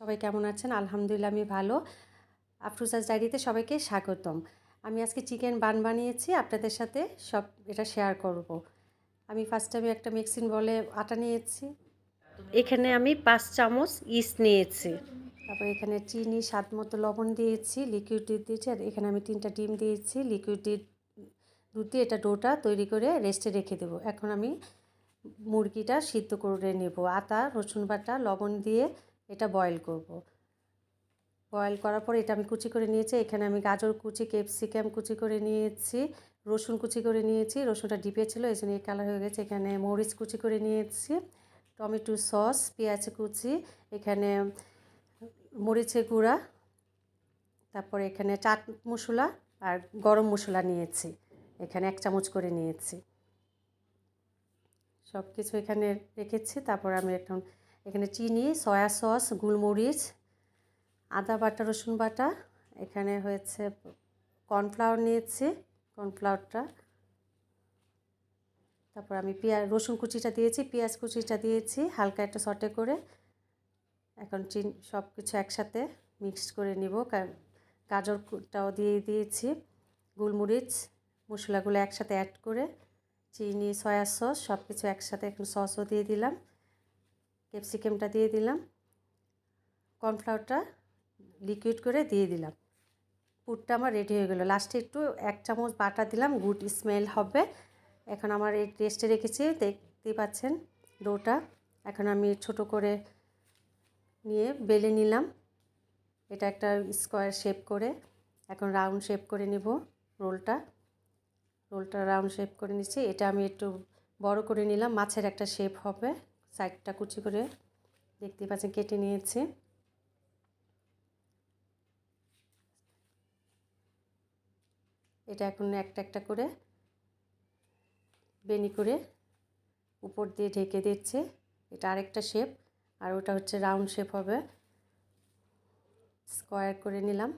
সবাই কেমন আছেন? আলহামদুলিল্লাহ আমি ভালো। আফরুজাজ ডায়েরিতে সবাইকে স্বাগতম। আমি আজকে চিকেন বান বানিয়েছি, আপনাদের সাথে সব এটা শেয়ার করব। আমি ফার্স্ট আমি একটা মিক্সিং বলে আটা নিয়েছি। এখানে আমি পাঁচ চামচ ইস্ট নিয়েছি। তারপর এখানে চিনি, স্বাদ মতো লবণ দিয়েছি লিকুইড দুধ দিয়েছি, আর এখানে আমি তিনটা ডিম দিয়েছি। লিকুইড দুধ দিয়ে এটা ডোটা তৈরি করে রেস্টে রেখে দেবো। এখন আমি মুরগিটা সিদ্ধ করে নেব। আটা রসুন বাটা, লবণ দিয়ে এটা বয়েল করব। বয়েল করার পর এটা আমি কুচি করে নিয়েছি। এখানে আমি গাজর কুচি ক্যাপসিকাম কুচি করে নিয়েছি, রসুন কুচি করে নিয়েছি। রসুনটা ডিপে ছিল, এই জন্য এই কালার হয়ে গেছে। এখানে মরিচ কুচি করে নিয়েছি, টমেটো সস, পেঁয়াজ কুচি, এখানে মরিচের গুঁড়া, তারপরে এখানে চাট মশলা আর গরম মশলা নিয়েছি। এখানে এক চামচ করে নিয়েছি। সব কিছু এখানে রেখেছি। তারপর আমি এখন এখানে চিনি, সয়া সস, গোলমরিচ, আদা বাটা, রসুন বাটা। এখানে হয়েছে কর্নফ্লাওয়ার নিয়েছি, কর্নফ্লাওয়ারটা। তারপর আমি পেঁয়াজ রসুন কুচিটা দিয়েছি, পেঁয়াজ কুচিটা দিয়েছি, হালকা একটা সটে করে। এখন চিন সব কিছু একসাথে মিক্স করে নিব। গাজরটাও দিয়ে দিয়েছি, গোলমরিচ, মশলাগুলো একসাথে অ্যাড করে, চিনি, সয়া সস সব কিছু একসাথে এখন সসও দিয়ে দিলাম। ক্যাপসিকামটা দিয়ে দিলাম। কর্নফ্লাওয়ারটা লিকুইড করে দিয়ে দিলাম। পুরটা আমার রেডি হয়ে গেলো। লাস্টে একটু এক চামচ বাটা দিলাম, গুড স্মেল হবে। এখন আমার এই টেস্টে রেখেছি, দেখতেই পাচ্ছেন ডোটা। এখন আমি ছোট করে নিয়ে বেলে নিলাম। এটা একটা স্কোয়ার শেপ করে। এখন রাউন্ড শেপ করে নিব রোলটা। রোলটা রাউন্ড শেপ করে নিচ্ছি। এটা আমি একটু বড় করে নিলাম, মাছের একটা শেপ হবে। সাইডটা কুচি করে দেখতে পাচ্ছেন কেটে নিয়েছি। এটা এখন একটা একটা করে বেনি করে উপর দিয়ে ঢেকে দিচ্ছে। এটা আরেকটা শেপ আর ওটা হচ্ছে রাউন্ড শেপ হবে। স্কোয়ার করে নিলাম।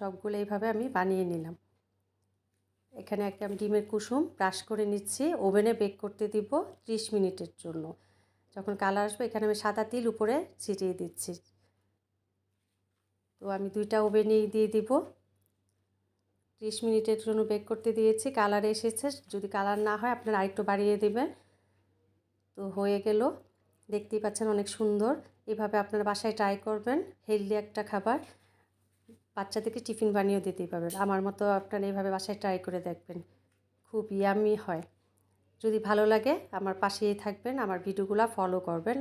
সবগুলো এইভাবে আমি বানিয়ে নিলাম। এখানে একটা ডিমের কুসুম ব্রাশ করে নিচ্ছি। ওভেনে বেক করতে দিব ত্রিশ মিনিটের জন্য। যখন কালার আসবে, এখানে আমি সাদা তিল উপরে ছিটিয়ে দিচ্ছি। তো আমি দুইটা ওভেনেই দিয়ে দিব। ত্রিশ মিনিটের জন্য বেক করতে দিয়েছি। কালার এসেছে। যদি কালার না হয়, আপনারা আরেকটু বাড়িয়ে দেবেন। তো হয়ে গেল। দেখতেই পাচ্ছেন অনেক সুন্দর। এভাবে আপনারা বাসায় ট্রাই করবেন। হেলদি একটা খাবার। বাচ্চাদেরকে টিফিন বানিয়েও দিতেই পারবেন। আমার মতো আপনারা এইভাবে বাসায় ট্রাই করে দেখবেন। খুব ইয়ামি হয়। যদি ভালো লাগে, আমার পাশেই থাকবেন, আমার ভিডিওগুলো ফলো করবেন।